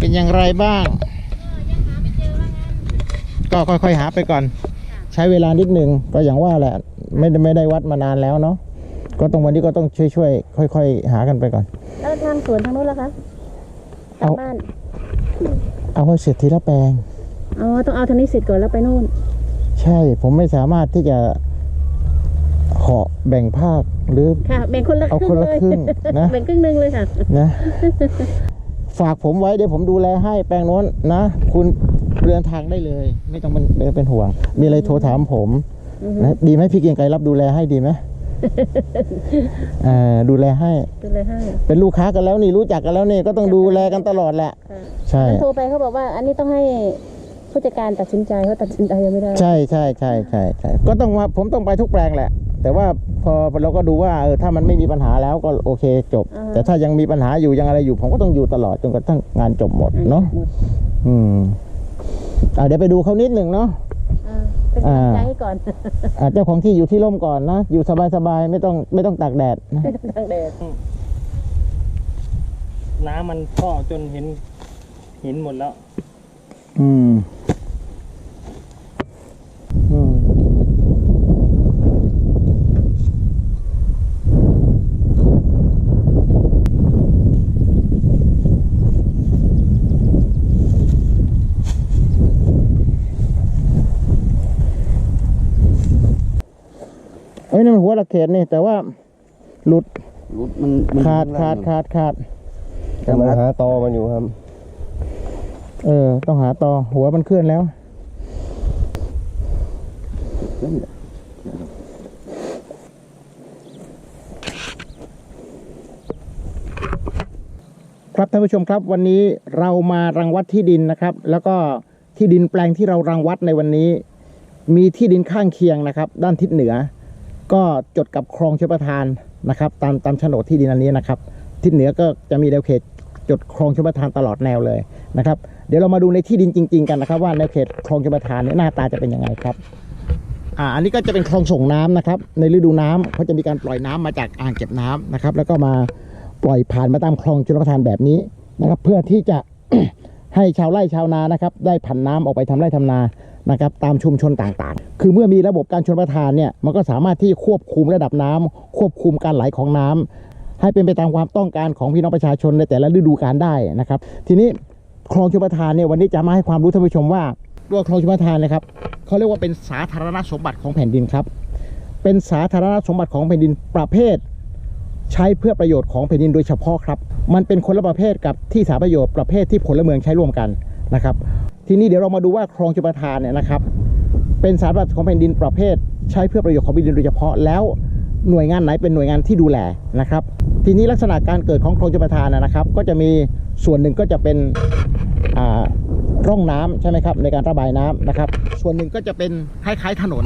เป็นอย่างไรบ้าง ก็ค่อยๆหาไปก่อน ใช้เวลานิดหนึ่งก็อย่างว่าแหละ ไม่ได้ไม่ได้วัดมานานแล้วเนาะก็ตรงวันนี้ก็ต้องช่วยๆค่อย ๆ หากันไปก่อน แล้วทางสวนทางนู้นล่ะคะทาเอางบ้านเอาให้เสร็จทีละแปลงอ๋อต้องเอาทางนี้เสร็จก่อนแล้วไปนู่น ใช่ผมไม่สามารถที่จะขอแบ่งภาคหรือค่ะแบ่งคนละเอาครึ่คนงละเลยครึ่งนะแบ่งครึ่งหนึ่งเลยค่ะนะ ฝากผมไว้เดี๋ยวผมดูแลให้แปลงโน้นนะ คุณเดินทางได้เลย ไม่ต้องเป็นไม่ต้องเป็นห่วง มีอะไรโทรถามผมอือฮึนะดีไหมพี่เกรียงไกรรับดูแลให้ดีไหมเอ่อดูแลให้ดูเลยให้ เป็นลูกค้ากันแล้วนี่รู้จักกันแล้วนี่ก็ต้องดูแลกันตลอดแหละ ค่ะใช่แล้วโทรไปเขาบอกว่า อันนี้ต้องให้ผู้จัดการตัดสินใจเขาตัดสินใจยังไม่ได้ ใช่ใช่ใช่ใช่ใช่ก็ต้องว่าผมต้องไปทุกแปลงแหละ แต่ว่า พอเราก็ดูว่าเออถ้ามันไม่มีปัญหาแล้วก็โอเคจบ แต่ถ้ายังมีปัญหาอยู่ยังอะไรอยู่ ผมก็ต้องอยู่ตลอดจนกระทั่งงานจบหมดเนาะหมดอืมอ่าเดี๋ยวไปดูเขานิดหนึ่งเนาะอ่าเป็นกำลังใจให้ก่อนอ่าเจ้าของที่อยู่ที่ร่มก่อนนะอยู่สบายๆไม่ต้องไม่ต้องตากแดดนะไม่ต้องทางแดดน้ำมันท่อจนเห็นหินหมดแล้ว อืม อ้ยนี่มันหัวระเขตนี่ แต่ว่าหลุดรุดมันมันขาดขาดขาดขาดกำลังหาตอมันอยู่ครับ เออ ต้องหาต่อหัวมันเคลื่อนแล้วครับท่านผู้ชมครับวันนี้เรามารังวัดที่ดินนะครับ แล้วก็ที่ดินแปลงที่เรารังวัดในวันนี้ มีที่ดินข้างเคียงนะครับ ด้านทิศเหนือ ก็จดกับคลองชลประทานนะครับ ตามตามโฉนดที่ดินอันนี้นะครับทิศเหนือก็จะมีแนวเขตจดคลองชลประทานตลอดแนวเลยนะครับ เดี๋ยวเรามาดูในที่ดินจริง ๆ กันนะครับ ว่าแนวเขตคลองชลประทานเนี่ยหน้าตาจะเป็นยังไงครับอ่าอันนี้ก็จะเป็นคลองส่งน้ำนะครับ ในฤดูน้ำเขาจะมีการปล่อยน้ำมาจากอ่างเก็บน้ำนะครับ แล้วก็มาปล่อยผ่านมาตามคลองชลประทานแบบนี้นะครับ เพื่อที่จะ ให้ชาวไร่ชาวนานะครับได้ผันน้ำออกไปทำไร่ทำนานะครับตามชุมชนต่างๆ คือเมื่อมีระบบการชลประทานเนี่ยมันก็สามารถที่ควบคุมระดับน้ำควบคุมการไหลของน้ำให้เป็นไปตามความต้องการของพี่น้องประชาชนในแต่ละฤดูกาลได้นะครับ ทีนี้คลองชลประทานเนี่ยวันนี้จะมาให้ความรู้ท่านผู้ชมว่าตัวคลองชลประทานนะครับเขาเรียกว่าเป็นสาธารณสมบัติของแผ่นดินครับ เป็นสาธารณสมบัติของแผ่นดินประเภท ใช้เพื่อประโยชน์ของแผ่นดินโดยเฉพาะครับ มันเป็นคนละประเภทกับที่สาประโยชน์ประเภทที่พลเมืองใช้ร่วมกันนะครับ ทีนี้เดี๋ยวเรามาดูว่าคลองชลประทานเนี่ยนะครับ เป็นสาธารณสมบัติของแผ่นดินประเภท ใช้เพื่อประโยชน์ของแผ่นดินโดยเฉพาะแล้วหน่วยงานไหนเป็นหน่วยงานที่ดูแลนะครับ ทีนี้ลักษณะการเกิดของคลองชลประทานนะครับ ก็จะมีส่วนหนึ่งก็จะเป็นอ่าร่องน้ำใช่ไหมครับในการระบายน้ำนะครับ ส่วนหนึ่งก็จะเป็นคล้ายๆถนน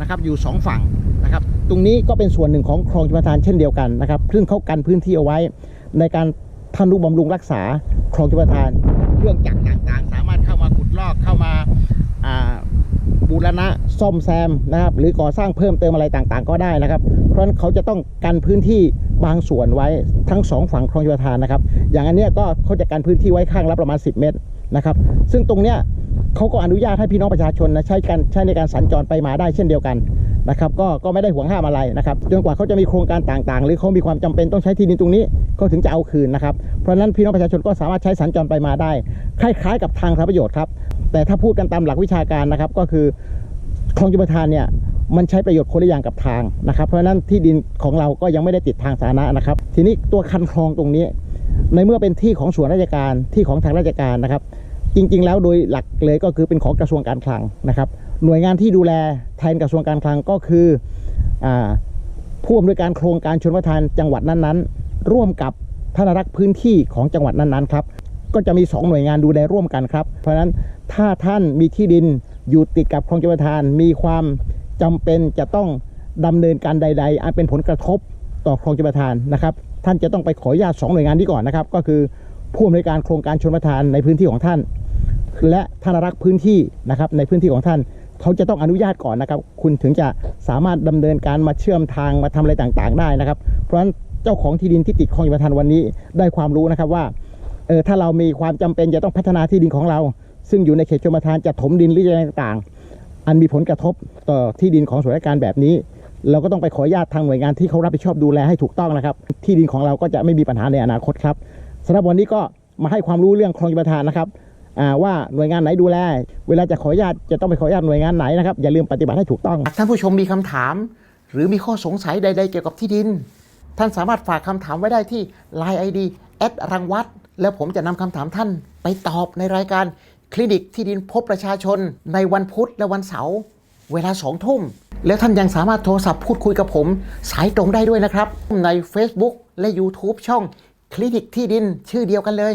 นะครับอยู่สองฝั่ง นะครับ ตรงนี้ก็เป็นส่วนหนึ่งของคลองชลประทานเช่นเดียวกันนะครับซึ่งเขากันพื้นที่เอาไว้ ในการทนุบำรุงรักษาคลองชลประทานเครื่องจักรต่างๆ สามารถเข้ามาขุดลอกเข้ามาบูรณะซ่อมแซมนะครับ หรือก่อสร้างเพิ่มเติมอะไรต่างๆ ก็ได้นะครับ เพราะนั้นเขาจะต้องกันพื้นที่บางส่วนไว้ทั้งสองฝั่งคลองชลประทานนะครับ อย่างอันเนี้ยก็เขาจะกันพื้นที่ไว้ข้างละประมาณ 10 เมตรนะครับ ซึ่งตรงเนี้ยเขาก็อนุญาตให้พี่น้องประชาชนนะใช้การใช้ในการสัญจรไปมาได้เช่นเดียวกัน นะครับก็ก็ไม่ได้ห่วงห้ามอะไรนะครับจนกว่าเขาจะมีโครงการต่างๆ หรือเขามีความจำเป็นต้องใช้ที่ดินตรงนี้เขาถึงจะเอาคืนนะครับเพราะฉะนั้นพี่น้องประชาชนก็สามารถใช้สัญจรไปมาได้คล้ายๆ กับทางสาประโยชน์ครับแต่ถ้าพูดกันตามหลักวิชาการนะครับก็คือคลองชลประทานเนี่ยมันใช้ประโยชน์คนละอย่างกับทางนะครับ เพราะฉะนั้นที่ดินของเราก็ยังไม่ได้ติดทางสาธารณะนะครับ ทีนี้ตัวคันคลองตรงนี้ ในเมื่อเป็นที่ของส่วนราชการที่ของทางราชการนะครับ จริง ๆ แล้วโดยหลักเลยก็คือเป็นของกระทรวงการคลังนะครับ หน่วยงานที่ดูแลแทนกระทรวงการคลังก็คืออผู้อำนวยการโครงการชนประทานจังหวัดนั้นๆ ร่วมกับท่านรักษ์พื้นที่ของจังหวัดนั้นๆครับก็จะมี 2 หน่วยงานดูแลร่วมกันครับ เพราะฉะนั้นถ้าท่านมีที่ดินอยู่ติดกับคลองชลประทาน มีความจำเป็นจะต้องดำเนินการใด ๆอันเป็นผลกระทบต่อคลองชลประทานนะครับ ท่านจะต้องไปขออนุญาตสองหน่วยงานนี้ก่อนนะครับ ก็คือผู้อำนวยการโครงการชลประทานในพื้นที่ของท่าน และท่านรักพื้นที่นะครับในพื้นที่ของท่านเขาจะต้องอนุญาตก่อนนะครับ คุณถึงจะสามารถดำเนินการมาเชื่อมทางมาทำอะไรต่างๆ ได้นะครับ เพราะฉะนั้นเจ้าของที่ดินที่ติดคลองชลประทานวันนี้ได้ความรู้นะครับว่าเออถ้าเรามีความจำเป็นจะต้องพัฒนาที่ดินของเรา ซึ่งอยู่ในเขตชลประทานจะถมดินหรืออะไรต่างๆ อันมีผลกระทบต่อที่ดินของส่วนราชการแบบนี้ เราก็ต้องไปขออนุญาตทางหน่วยงานที่เขารับผิดชอบดูแลให้ถูกต้องนะครับ ที่ดินของเราก็จะไม่มีปัญหาในอนาคตครับสำหรับวันนี้ก็มาให้ความรู้เรื่องคลองชลประทานนะครับ ว่าหน่วยงานไหนดูแล เวลาจะขออนุญาตจะต้องไปขออนุญาตหน่วยงานไหนนะครับอย่าลืมปฏิบัติให้ถูกต้องท่านผู้ชมมีคำถาม หรือมีข้อสงสัยใด ๆ เกี่ยวกับที่ดิน ท่านสามารถฝากคำถามไว้ได้ที่ Line ID แอดรังวัดแล้วผมจะนำคำถามท่านไปตอบในรายการคลินิกที่ดินพบประชาชนในวันพุธและวันเสาร์เวลาสองทุ่ม แล้วท่านยังสามารถโทรศัพท์พูดคุยกับผม สายตรงได้ด้วยนะครับ ใน Facebook และ YouTube ช่องคลินิกที่ดินชื่อเดียวกันเลย